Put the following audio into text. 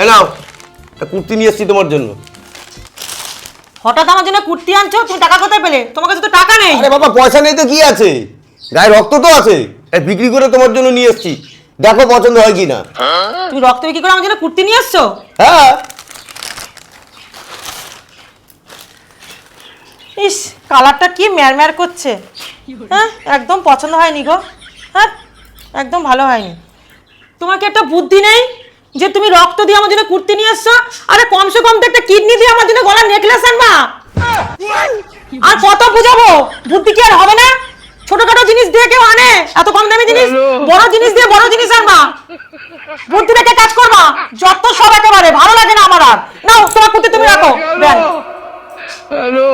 এই নাও একটা কুর্তি নিয়ে এসেছি তোমার জন্য। হঠাৎ আমার জন্য কুর্তি আনছো তুমি টাকা কোথায় পেলে? তোমার কাছে তো টাকা নেই। আরে বাবা পয়সা নেই তো কি আছে? গায়ে রক্ত তো আছে। এই বিক্রি করে তোমার জন্য নিয়ে এসেছি। দেখো পছন্দ হয় কি না তুমি রক্ত বিক্রি করে আমার জন্য কুর্তি নিয়ে এসছো? হ্যাঁ। ইস কালারটা কি ম্যারম্যার করছে? হ্যাঁ একদম পছন্দ হয়নি গো। হ্যাঁ একদম ভালো হয়নি। তোমার কি একটা বুদ্ধি নেই যে তুমি রক্ত দিয়ে আমার জন্য কুর্তি নিয়ে এসছো? আরে কমসে কম তো একটা কিডনি দিয়ে আমার জন্য গলার নেকলেস আনবা। আর কত বুঝাবো? বুদ্ধি কি আর হবে না? ছোটখাটো জিনিস দিয়ে কেউ আনে? এত কম দামি জিনিস বড় জিনিস দিয়ে বড় জিনিস আনবা। বুদ্ধি রেখে কাজ করবা। যত সব একেবারে ভালো লাগে না আমার আর। নাও তোমার কুর্তি তুমি রাখো। Hello.